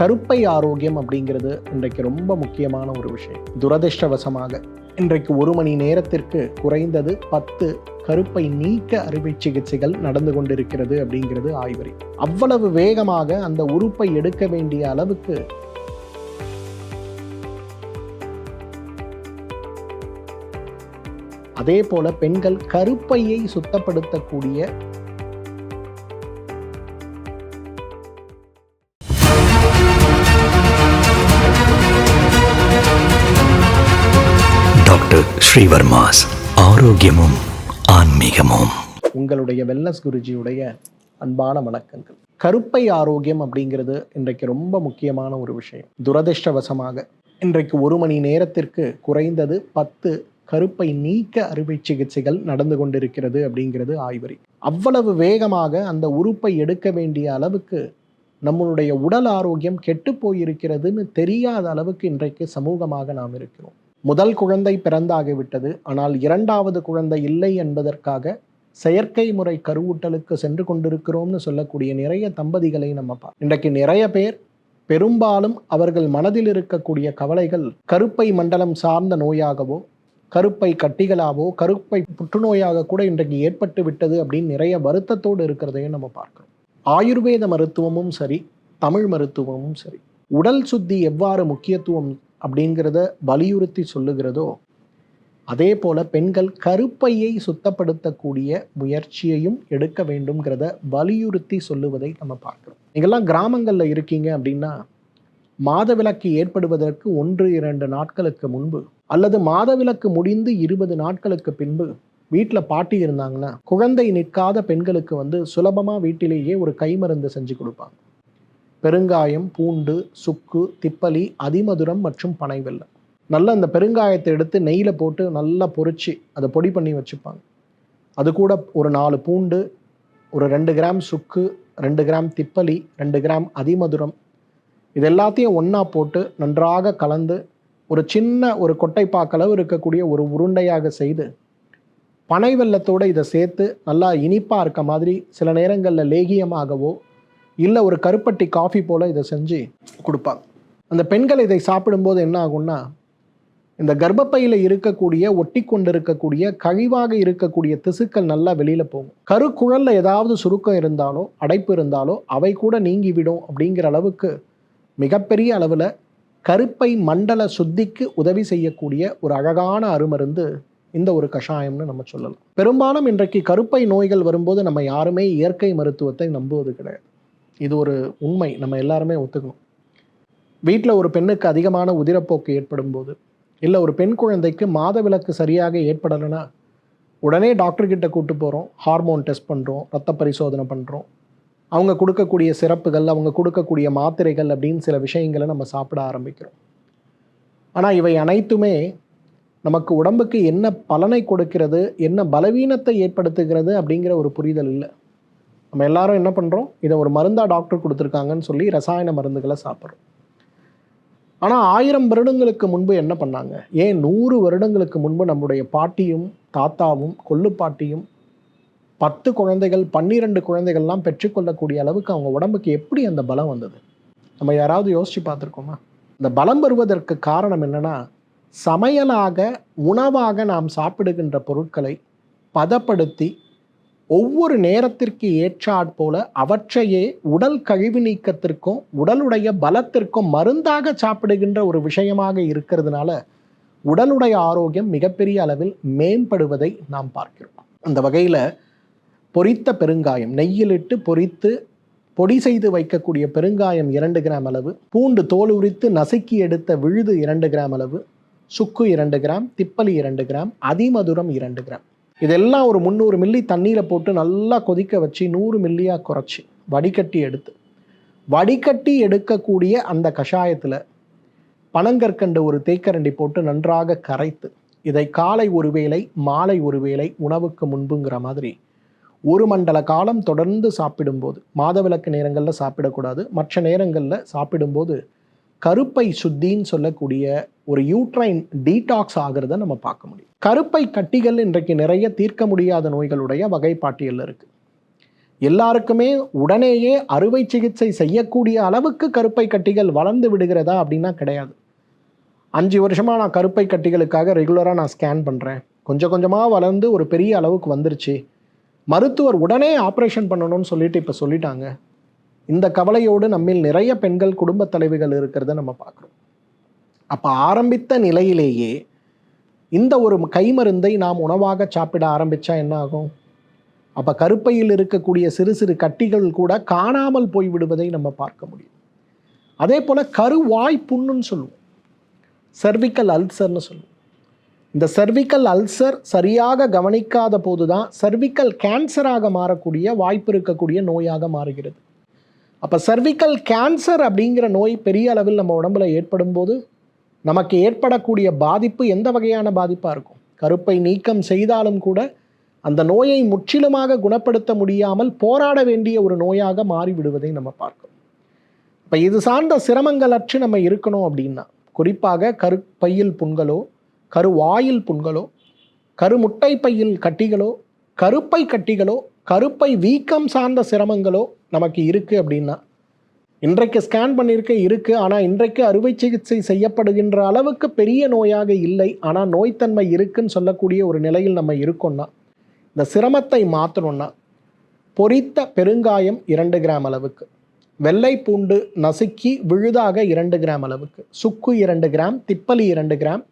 கருப்பை ஆரோக்கியம் அப்படிங்கிறது இன்றைக்கு ரொம்ப முக்கியமான ஒரு விஷயம். துரதிருஷ்டவசமாக இன்றைக்கு ஒரு மணி நேரத்திற்கு குறைந்தது பத்து கருப்பை நீக்க அறுவை சிகிச்சைகள் நடந்து கொண்டிருக்கிறது அப்படிங்கிறது ஆய்வறி அவ்வளவு வேகமாக அந்த உறுப்பை எடுக்க வேண்டிய அளவுக்கு அதே போல பெண்கள் கருப்பையை சுத்தப்படுத்தக்கூடிய டாக்டர் ஸ்ரீவர்மாஸ். ஆரோக்கியமும் ஆன்மீகமும். உங்களுடைய வெல்னஸ் குருஜியுடைய அன்பான வணக்கங்கள். கருப்பை ஆரோக்கியம் அப்படிங்கிறது இன்றைக்கு ரொம்ப முக்கியமான ஒரு விஷயம். துரதிர்ஷ்டவசமாக இன்றைக்கு ஒரு மணி நேரத்திற்கு குறைந்தது பத்து கருப்பை நீக்க அறுவை சிகிச்சைகள் நடந்து கொண்டிருக்கிறது அப்படிங்கிறது ஆய்வறி. அவ்வளவு வேகமாக அந்த உறுப்பை எடுக்க வேண்டிய அளவுக்கு நம்மளுடைய உடல் ஆரோக்கியம் கெட்டு போயிருக்கிறதுன்னு தெரியாத அளவுக்கு இன்றைக்கு சமூகமாக நாம் இருக்கிறோம். முதல் குழந்தை பிறந்தாகிவிட்டது. ஆனால் இரண்டாவது குழந்தை இல்லை என்பதற்காக செயற்கை முறை கருவூட்டலுக்கு சென்று கொண்டிருக்கிறோம்னு சொல்லக்கூடிய நிறைய தம்பதிகளை நம்ம பா இன்றைக்கு நிறைய பேர் பெரும்பாலும் அவர்கள் மனதில் இருக்கக்கூடிய கவலைகள் கருப்பை மண்டலம் சார்ந்த நோயாகவோ கருப்பை கட்டிகளாவோ கருப்பை புற்றுநோயாக கூட இன்றைக்கு ஏற்பட்டு விட்டது அப்படின்னு நிறைய வருத்தத்தோடு இருக்கிறதையும் நம்ம பார்க்கிறோம். ஆயுர்வேத மருத்துவமும் சரி தமிழ் மருத்துவமும் சரி. உடல் சுத்தி எவ்வாறு முக்கியத்துவம் அப்படிங்கிறத வலியுறுத்தி சொல்லுகிறதோ அதே போல பெண்கள் கருப்பையை சுத்தப்படுத்தக்கூடிய முயற்சியையும் எடுக்க வேண்டும்ங்கிறத வலியுறுத்தி சொல்லுவதை நம்ம பார்க்குறோம். நீங்கள்லாம் கிராமங்களில் இருக்கீங்க அப்படின்னா மாதவிலக்கு ஏற்படுவதற்கு ஒன்று இரண்டு நாட்களுக்கு முன்பு அல்லது மாதவிலக்கு முடிந்து இருபது நாட்களுக்கு பின்பு வீட்டில் பாட்டி இருந்தாங்கன்னா குழந்தை நிற்காத பெண்களுக்கு வந்து சுலபமாக வீட்டிலேயே ஒரு கைமருந்து செஞ்சு கொடுப்பாங்க. பெருங்காயம் பூண்டு சுக்கு திப்பலி அதிமதுரம் மற்றும் பனை வெல்லம் நல்லா அந்த பெருங்காயத்தை எடுத்து நெய்யில் போட்டு நல்லா பொரிச்சு அதை பொடி பண்ணி வச்சுப்பாங்க. அது கூட ஒரு நாலு பூண்டு ஒரு ரெண்டு கிராம் சுக்கு ரெண்டு கிராம் திப்பலி ரெண்டு கிராம் அதிமதுரம். இது எல்லாத்தையும் ஒன்றா போட்டு நன்றாக கலந்து ஒரு சின்ன ஒரு கொட்டைப்பாக்களவு இருக்கக்கூடிய ஒரு உருண்டையாக செய்து பனை வெள்ளத்தோடு இதை சேர்த்து நல்லா இனிப்பாக இருக்க மாதிரி சில நேரங்களில் லேகியமாகவோ இல்லை ஒரு கருப்பட்டி காஃபி போல் இதை செஞ்சு கொடுப்பாங்க அந்த பெண்கள் இதை சாப்பிடும்போது என்ன ஆகும்னா இந்த கர்ப்பப்பையில் இருக்கக்கூடிய ஒட்டி கொண்டு இருக்கக்கூடிய கழிவாக இருக்கக்கூடிய திசுக்கள் நல்லா வெளியில் போகும். கருக்குழலில் ஏதாவது சுருக்கம் இருந்தாலோ அடைப்பு இருந்தாலோ அவை கூட நீங்கிவிடும் அப்படிங்கிற அளவுக்கு மிகப்பெரிய அளவில் கருப்பை மண்டல சுத்திக்கு உதவி செய்யக்கூடிய ஒரு அழகான அருமருந்து இந்த ஒரு கஷாயம்னு நம்ம சொல்லலாம். பெரும்பாலும் இன்றைக்கு கருப்பை நோய்கள் வரும்போது நம்ம யாருமே இயற்கை மருத்துவத்தை நம்புவது கிடையாது. இது ஒரு உண்மை. நம்ம எல்லாருமே ஒத்துக்கணும். வீட்டில் ஒரு பெண்ணுக்கு அதிகமான உதிரப்போக்கு ஏற்படும் போது இல்லை ஒரு பெண் குழந்தைக்கு மாதவிலக்கு சரியாக ஏற்படலைன்னா உடனே டாக்டர்கிட்ட கூட்டு போகிறோம் ஹார்மோன் டெஸ்ட் பண்ணுறோம் ரத்த பரிசோதனை பண்ணுறோம் அவங்க கொடுக்கக்கூடிய சிறப்புகள் அவங்க கொடுக்கக்கூடிய மாத்திரைகள் அப்படின்னு சில விஷயங்களை நம்ம சாப்பிட ஆரம்பிக்கிறோம். ஆனால் இவை அனைத்துமே நமக்கு உடம்புக்கு என்ன பலனை கொடுக்கிறது என்ன பலவீனத்தை ஏற்படுத்துகிறது அப்படிங்கிற ஒரு புரிதல் இல்லை. நம்ம எல்லாரும் என்ன பண்ணுறோம் இதை ஒரு மருந்தாக டாக்டர் கொடுத்துருக்காங்கன்னு சொல்லி ரசாயன மருந்துகளை சாப்பிட்றோம். ஆனால் ஆயிரம் வருடங்களுக்கு முன்பு என்ன பண்ணாங்க? ஏன் நூறு வருடங்களுக்கு முன்பு நம்முடைய பாட்டியும் தாத்தாவும் கொள்ளுப்பாட்டியும் பத்து குழந்தைகள் பன்னிரெண்டு குழந்தைகள்லாம் பெற்றுக்கொள்ளக்கூடிய அளவுக்கு அவங்க உடம்புக்கு எப்படி அந்த பலம் வந்தது? நம்ம யாராவது யோசிச்சு பார்த்துருக்கோமா? இந்த பலம் வருவதற்கு காரணம் என்னென்னா சமையலாக உணவாக நாம் சாப்பிடுகின்ற பொருட்களை பதப்படுத்தி ஒவ்வொரு நேரத்திற்கு ஏற்றாற் போல அவற்றையே உடல் கழிவு நீக்கத்திற்கும் உடலுடைய பலத்திற்கும் மருந்தாக சாப்பிடுகின்ற ஒரு விஷயமாக இருக்கிறதுனால உடலுடைய ஆரோக்கியம் மிகப்பெரிய அளவில் மேம்படுவதை நாம் பார்க்கிறோம். அந்த வகையில் பொரித்த பெருங்காயம் நெய்யிலிட்டு பொரித்து பொடி செய்து வைக்கக்கூடிய பெருங்காயம் இரண்டு கிராம் அளவு பூண்டு தோல் உரித்து நசுக்கி எடுத்த விழுது இரண்டு கிராம் அளவு சுக்கு இரண்டு கிராம் திப்பலி இரண்டு கிராம் அதிமதுரம் இரண்டு கிராம். இதெல்லாம் ஒரு முந்நூறு மில்லி தண்ணியில் போட்டு நல்லா கொதிக்க வச்சு நூறு மில்லியாக குறைச்சி வடிகட்டி எடுத்து. வடிகட்டி எடுக்கக்கூடிய அந்த கஷாயத்தில் பனங்கற்கண்டு ஒரு தேக்கரண்டி போட்டு நன்றாக கரைத்து இதை காலை ஒரு வேளை மாலை ஒரு வேளை உணவுக்கு முன்புங்கிற மாதிரி ஒரு மண்டல காலம் தொடர்ந்து சாப்பிடும்போது மாதவிலக்கு நேரங்களில் சாப்பிடக்கூடாது மற்ற நேரங்களில் சாப்பிடும்போது கருப்பை சுத்தின்னு சொல்லக்கூடிய ஒரு யூட்ரைன் டீடாக்ஸ் ஆகிறத நம்ம பார்க்க முடியும். கருப்பை கட்டிகள் இன்றைக்கு நிறைய தீர்க்க முடியாத நோய்களுடைய வகைப்பாட்டியல் இருக்கு. எல்லாருக்குமே உடனேயே அறுவை சிகிச்சை செய்யக்கூடிய அளவுக்கு கருப்பை கட்டிகள் வளர்ந்து விடுகிறதா அப்படின்னா கிடையாது. அஞ்சு வருஷமாக நான் கருப்பை கட்டிகளுக்காக ரெகுலராக நான் ஸ்கேன் பண்ணுறேன் கொஞ்சம் கொஞ்சமாக வளர்ந்து ஒரு பெரிய அளவுக்கு வந்துருச்சு. மருத்துவர் உடனே ஆப்ரேஷன் பண்ணணும்னு சொல்லிட்டு இப்போ சொல்லிட்டாங்க. இந்த கவலையோடு நம்மில் நிறைய பெண்கள் குடும்பத் தலைவிகள் இருக்கிறத நம்ம பார்க்குறோம். அப்போ ஆரம்பித்த நிலையிலேயே இந்த ஒரு கைமருந்தை நாம் உணவாக சாப்பிட ஆரம்பித்தா என்ன ஆகும்? அப்போ கருப்பையில் இருக்கக்கூடிய சிறு சிறு கட்டிகள் கூட காணாமல் போய் விடுவதை நம்ம பார்க்க முடியும். அதே போல் கருவாய் புண்ணுன்னு சொல்லுவோம். சர்விக்கல் அல்சர்னு சொல்லுவோம். இந்த சர்விக்கல் அல்சர் சரியாக கவனிக்காத போது தான் சர்விக்கல் கேன்சராக மாறக்கூடிய வாய்ப்பு இருக்கக்கூடிய நோயாக மாறுகிறது. அப்போ சர்விக்கல் கேன்சர் அப்படிங்கிற நோய் பெரிய அளவில் நம்ம உடம்புல ஏற்படும் போது நமக்கு ஏற்படக்கூடிய பாதிப்பு எந்த வகையான பாதிப்பாக இருக்கும்? கருப்பை நீக்கம் செய்தாலும் கூட அந்த நோயை முற்றிலுமாக குணப்படுத்த முடியாமல் போராட வேண்டிய ஒரு நோயாக மாறிவிடுவதை நம்ம பார்க்கிறோம். இப்போ இது சார்ந்த சிரமங்களற்று நம்ம இருக்கணும் அப்படின்னா குறிப்பாக கருப்பையில் புண்களோ கருவாயில் புண்களோ கருமுட்டை பையில் கட்டிகளோ கருப்பை கட்டிகளோ கருப்பை வீக்கம் சார்ந்த சிரமங்களோ நமக்கு இருக்குது அப்படின்னா இன்றைக்கு ஸ்கேன் பண்ணியிருக்க இருக்குது ஆனால் இன்றைக்கு அறுவை சிகிச்சை செய்யப்படுகின்ற அளவுக்கு பெரிய நோயாக இல்லை ஆனால் நோய்த்தன்மை இருக்குன்னு சொல்லக்கூடிய ஒரு நிலையில் நம்ம இருக்கோம்னா இந்த சிரமத்தை மாற்றணும்னா பொரித்த பெருங்காயம் இரண்டு கிராம் அளவுக்கு வெள்ளை பூண்டு நசுக்கி விழுதாக இரண்டு கிராம் அளவுக்கு சுக்கு இரண்டு கிராம் திப்பலி இரண்டு கிராம்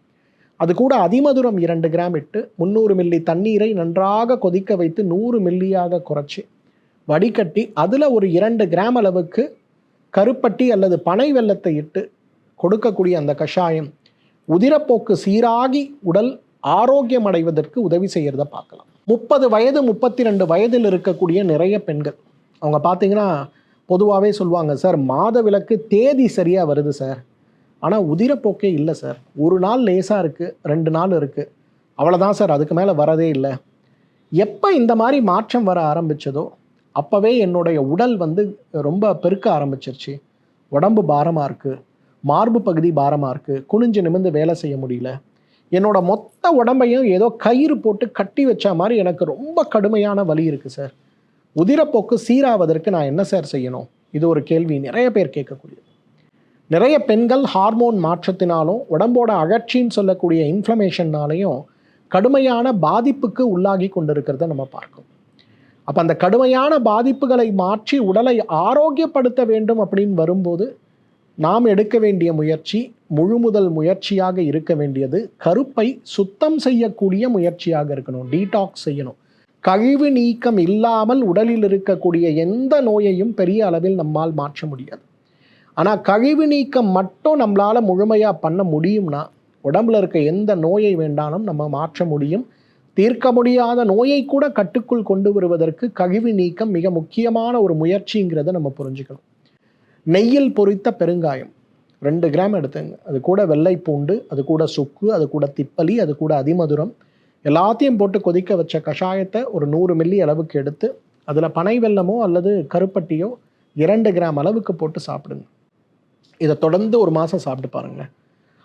அது கூட அதிமதுரம் இரண்டு கிராம் இட்டு முந்நூறு மில்லி தண்ணீரை நன்றாக கொதிக்க வைத்து நூறு மில்லியாக குறைச்சி. வடிகட்டி அதில் ஒரு இரண்டு கிராம் அளவுக்கு கருப்பட்டி அல்லது பனை வெல்லத்தை இட்டு கொடுக்கக்கூடிய அந்த கஷாயம் உதிரப்போக்கு சீராகி உடல் ஆரோக்கியம் அடைவதற்கு உதவி செய்கிறத பார்க்கலாம். முப்பது வயது முப்பத்தி ரெண்டு வயதில் இருக்கக்கூடிய நிறைய பெண்கள். அவங்க பார்த்தீங்கன்னா பொதுவாகவே சொல்லுவாங்க சார் மாத விளக்கு தேதி சரியாக வருது சார்? ஆனால் உதிரப்போக்கே இல்லை சார் ஒரு நாள் லேசாக இருக்குது ரெண்டு நாள் இருக்குது அவ்வளோதான் சார் அதுக்கு மேலே வரதே இல்லை. எப்போ இந்த மாதிரி மாற்றம் வர ஆரம்பித்ததோ அப்போவே என்னுடைய உடல் வந்து ரொம்ப பெருக்க ஆரம்பிச்சிருச்சு. உடம்பு பாரமாக இருக்குது மார்பு பகுதி பாரமாக இருக்குது குனிஞ்சு நிமிர்ந்து வேலை செய்ய முடியல. என்னோட மொத்த உடம்பையும் ஏதோ கயிறு போட்டு கட்டி வச்ச மாதிரி எனக்கு ரொம்ப கடுமையான வலி இருக்குது சார் உதிரப்போக்கு சீராவதற்கு நான் என்ன சார் செய்யணும்? இது ஒரு கேள்வி நிறைய பேர் கேட்கக்கூடியது. நிறைய பெண்கள் ஹார்மோன் மாற்றத்தினாலும் உடம்போட அகற்சின்னு சொல்லக்கூடிய இன்ஃப்ளமேஷன்னாலையும் கடுமையான பாதிப்புக்கு உள்ளாகி கொண்டிருக்கிறத நம்ம பார்க்கணும். அப்போ அந்த கடுமையான பாதிப்புகளை மாற்றி உடலை ஆரோக்கியப்படுத்த வேண்டும் அப்படின்னு வரும்போது நாம் எடுக்க வேண்டிய முயற்சி முழு முதல் முயற்சியாக இருக்க வேண்டியது கருப்பை சுத்தம் செய்யக்கூடிய முயற்சியாக இருக்கணும் டீடாக்ஸ் செய்யணும். கழிவு நீக்கம் இல்லாமல் உடலில் இருக்கக்கூடிய எந்த நோயையும் பெரிய அளவில் நம்மால் மாற்ற முடியாது. ஆனால் கழிவு நீக்கம் மட்டும் நம்மளால் முழுமையாக பண்ண முடியும்னா உடம்புல இருக்க எந்த நோயை வேண்டாலும் நம்ம மாற்ற முடியும். தீர்க்க முடியாத நோயை கூட கட்டுக்குள் கொண்டு வருவதற்கு கழிவு நீக்கம் மிக முக்கியமான ஒரு முயற்சிங்கிறத நம்ம புரிஞ்சுக்கணும். நெய்யில் பொரித்த பெருங்காயம் ரெண்டு கிராம் எடுத்துங்க. அது கூட வெள்ளை பூண்டு அது கூட சுக்கு அது கூட திப்பலி அது கூட அதிமதுரம். எல்லாத்தையும் போட்டு கொதிக்க வச்ச கஷாயத்தை ஒரு நூறு மில்லி அளவுக்கு எடுத்து அதில் பனை வெல்லமோ அல்லது கருப்பட்டியோ இரண்டு கிராம் அளவுக்கு போட்டு சாப்பிடுங்க. இதை தொடர்ந்து ஒரு மாதம் சாப்பிட்டு பாருங்க.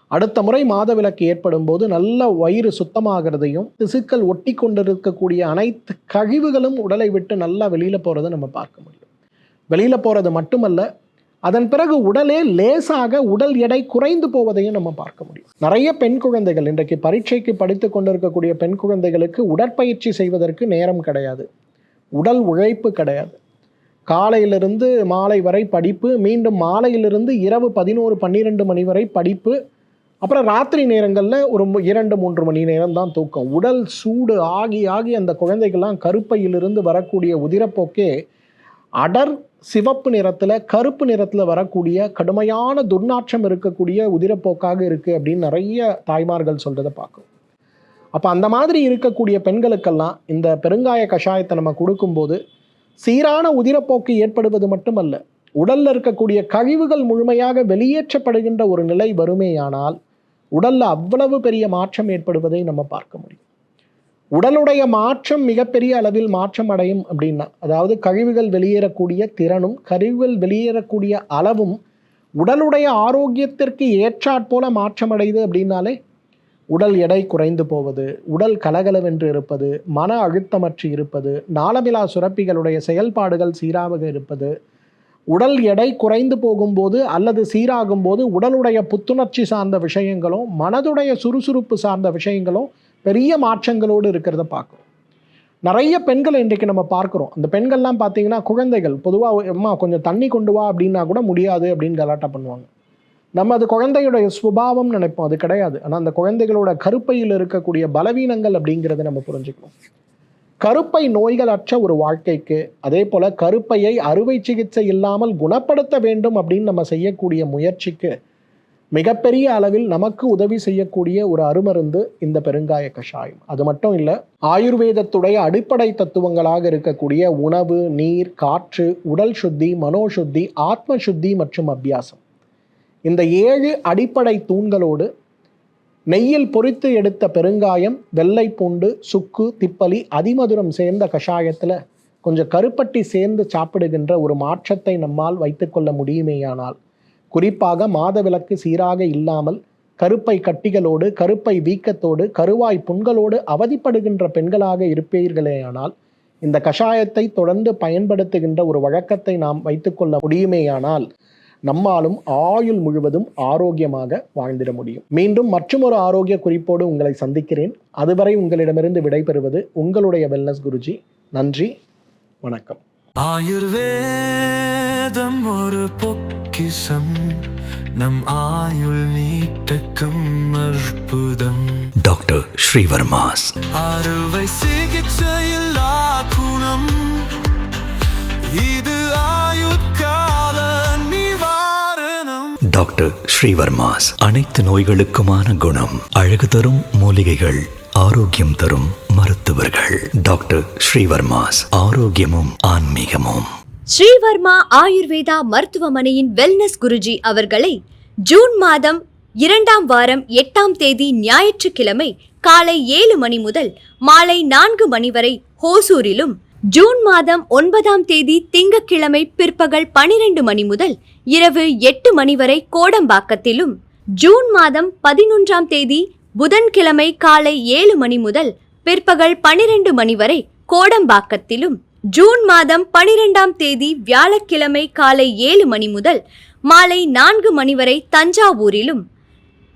அடுத்த முறை மாதவிலக்கு ஏற்படும் போது நல்ல வயிறு சுத்தமாகிறதையும் திசுக்கள் ஒட்டி கொண்டிருக்கக்கூடிய அனைத்து கழிவுகளும் உடலை விட்டு நல்லா வெளியில் போகிறத நம்ம பார்க்க முடியும். வெளியில் போகிறது மட்டுமல்ல அதன் பிறகு உடலே லேசாக உடல் எடை குறைந்து போவதையும் நம்ம பார்க்க முடியும். நிறைய பெண் குழந்தைகள் இன்றைக்கு பரீட்சைக்கு படித்து கொண்டிருக்கக்கூடிய பெண் குழந்தைகளுக்கு உடற்பயிற்சி செய்வதற்கு நேரம் கிடையாது. உடல் உழைப்பு கிடையாது. காலையிலிருந்து மாலை வரை படிப்பு மீண்டும் மாலையிலிருந்து இரவு பதினோரு பன்னிரெண்டு மணி வரை படிப்பு அப்புறம் ராத்திரி நேரங்களில் ஒரு இரண்டு மூன்று மணி நேரம் தான் தூக்கம். உடல் சூடு ஆகி ஆகி அந்த குழந்தைகள்லாம் கருப்பையிலிருந்து வரக்கூடிய உதிரப்போக்கே அடர் சிவப்பு நிறத்தில் கருப்பு நிறத்தில் வரக்கூடிய கடுமையான துர்நாற்றம் இருக்கக்கூடிய உதிரப்போக்காக இருக்குது அப்படின்னு நிறைய தாய்மார்கள் சொல்கிறத பார்க்கும். அப்போ அந்த மாதிரி இருக்கக்கூடிய பெண்களுக்கெல்லாம் இந்த பெருங்காய கஷாயத்தை நம்ம கொடுக்கும்போது சீரான உதிரப்போக்கு ஏற்படுவது மட்டுமல்ல உடலில் இருக்கக்கூடிய கழிவுகள் முழுமையாக வெளியேற்றப்படுகின்ற ஒரு நிலை வருமேயானால் உடலில் அவ்வளவு பெரிய மாற்றம் ஏற்படுவதை நம்ம பார்க்க முடியும். உடலுடைய மாற்றம் மிகப்பெரிய அளவில் மாற்றம் அடையும் அப்படின்னா அதாவது கழிவுகள் வெளியேறக்கூடிய திறனும் கழிவுகள் வெளியேறக்கூடிய அளவும் உடலுடைய ஆரோக்கியத்திற்கு ஏற்றாற்போல மாற்றமடையுது மாற்றம் அடையுது அப்படின்னாலே உடல் எடை குறைந்து போவது உடல் கலகலவென்று இருப்பது மன அழுத்தமற்று இருப்பது நாளமிலா சுரப்பிகளுடைய செயல்பாடுகள் சீராக இருப்பது உடல் எடை குறைந்து போகும்போது அல்லது சீராகும் போது உடலுடைய புத்துணர்ச்சி சார்ந்த விஷயங்களும் மனதுடைய சுறுசுறுப்பு சார்ந்த விஷயங்களும் பெரிய மாற்றங்களோடு இருக்கிறத பார்க்குறோம். நிறைய பெண்கள் இன்றைக்கு நம்ம பார்க்குறோம். அந்த பெண்கள்லாம் பார்த்தீங்கன்னா குழந்தைகள் பொதுவாக அம்மா கொஞ்சம் தண்ணி கொண்டு வா அப்படின்னா கூட முடியாது அப்படின்னு கலாட்டா பண்ணுவாங்க. நம்ம அது குழந்தையுடைய சுபாவம் நினைப்போம். அது கிடையாது. ஆனால் அந்த குழந்தைகளோட கருப்பையில் இருக்கக்கூடிய பலவீனங்கள் அப்படிங்கிறத நம்ம புரிஞ்சுக்கணும். கருப்பை நோய்கள் அற்ற ஒரு வாழ்க்கைக்கு அதே போல் கருப்பையை அறுவை சிகிச்சை இல்லாமல் குணப்படுத்த வேண்டும் அப்படின்னு நம்ம செய்யக்கூடிய முயற்சிக்கு மிகப்பெரிய அளவில் நமக்கு உதவி செய்யக்கூடிய ஒரு அருமருந்து இந்த பெருங்காய கஷாயம். அது மட்டும் இல்லை ஆயுர்வேதத்துடைய அடிப்படை தத்துவங்களாக இருக்கக்கூடிய உணவு நீர் காற்று உடல் சுத்தி மனோசுத்தி ஆத்ம சுத்தி மற்றும் அபியாசம். இந்த ஏழு அடிப்படை தூண்களோடு நெய்யில் பொரித்து எடுத்த பெருங்காயம் வெள்ளை பூண்டு சுக்கு திப்பலி அதிமதுரம் சேர்ந்த கஷாயத்தில் கொஞ்சம் கருப்பட்டி சேர்ந்து சாப்பிடுகின்ற ஒரு மாற்றத்தை நம்மால் வைத்துக்கொள்ள முடியுமேயானால் குறிப்பாக மாதவிலக்கு சீராக இல்லாமல் கருப்பை கட்டிகளோடு கருப்பை வீக்கத்தோடு கருவாய் புண்களோடு அவதிப்படுகின்ற பெண்களாக இருப்பீர்களேயானால் இந்த கஷாயத்தை தொடர்ந்து பயன்படுத்துகின்ற ஒரு வழக்கத்தை நாம் வைத்துக்கொள்ள முடியுமேயானால் நம்மாலும் ஆயுள் முழுவதும் ஆரோக்கியமாக வாழ்ந்திட முடியும். மீண்டும் மற்றொரு ஆரோக்கிய குறிப்போடு உங்களை சந்திக்கிறேன். அதுவரை உங்களிடமிருந்து விடைபெறுவது உங்களுடைய வெல்னஸ் குருஜி. நன்றி வணக்கம். ஆயுர்வேதம் ஒரு பொக்கிஷம். நம் ஆயுள் நீட்டக்கும் அற்புதம். டாக்டர் ஸ்ரீவர்மாஸ். அறுவை சிகிச்சையில்லா குணம். இது நிவாரணம் டாக்டர் ஸ்ரீவர்மாஸ். அனைத்து நோய்களுக்குமான குணம் அழகு தரும் மூலிகைகள் ஆரோக்கியம் தரும் மருத்துவர்கள். டாக்டர் ஸ்ரீவர்மாஸ் ஆரோக்கியமும் ஆன்மீகமும். ஸ்ரீவர்மா ஆயுர்வேதா மருத்துவமனையின் வெல்னஸ் குருஜி அவர்களை ஜூன் மாதம் இரண்டாம் வாரம் எட்டாம் தேதி ஞாயிற்றுக்கிழமை காலை ஏழு மணி முதல் மாலை நான்கு மணி வரை ஹோசூரிலும் ஜூன் மாதம் ஒன்பதாம் தேதி திங்கக்கிழமை பிற்பகல் பனிரெண்டு மணி முதல் இரவு எட்டு மணி வரை கோடம்பாக்கத்திலும் ஜூன் மாதம் பதினொன்றாம் தேதி புதன்கிழமை காலை ஏழு மணி முதல் பிற்பகல் பனிரெண்டு மணி வரை கோடம்பாக்கத்திலும் ஜூன் மாதம் பனிரெண்டாம் தேதி வியாழக்கிழமை காலை ஏழு மணி முதல் மாலை நான்கு மணி வரை தஞ்சாவூரிலும்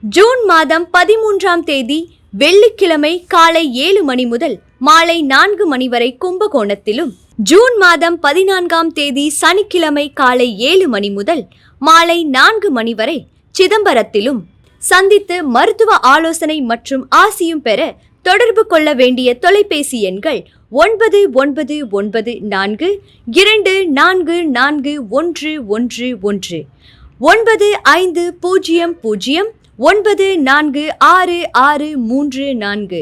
ஜூன் மாதம் பதிமூன்றாம் தேதி வெள்ளிக்கிழமை காலை ஏழு மணி முதல் மாலை நான்கு மணி வரை கும்பகோணத்திலும் ஜூன் மாதம் பதினான்காம் தேதி சனிக்கிழமை காலை ஏழு மணி முதல் மாலை நான்கு மணி வரை சிதம்பரத்திலும் சந்தித்து மருத்துவ ஆலோசனை மற்றும் ஆசியும் பெற தொடர்பு கொள்ள வேண்டிய தொலைபேசி எண்கள் ஒன்பது ஒன்பது ஒன்பது நான்கு இரண்டு நான்கு நான்கு ஒன்று ஒன்று ஒன்று ஒன்பது ஐந்து பூஜ்ஜியம் பூஜ்ஜியம் ஒன்பது நான்கு ஆறு ஆறு மூன்று நான்கு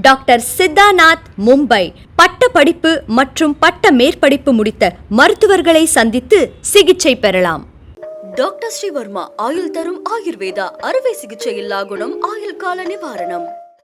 doctor Siddhanath Mumbai. பட்ட படிப்பு மற்றும் பட்ட மேற்படிப்பு முடித்த மருத்துவர்களை சந்தித்து சிகிச்சை பெறலாம். டாக்டர் ஸ்ரீவர்மா ஆயுள் தரும் ஆயுர்வேதா அறுவை சிகிச்சை இல்லா குணம் ஆயுள் கால நிவாரணம்.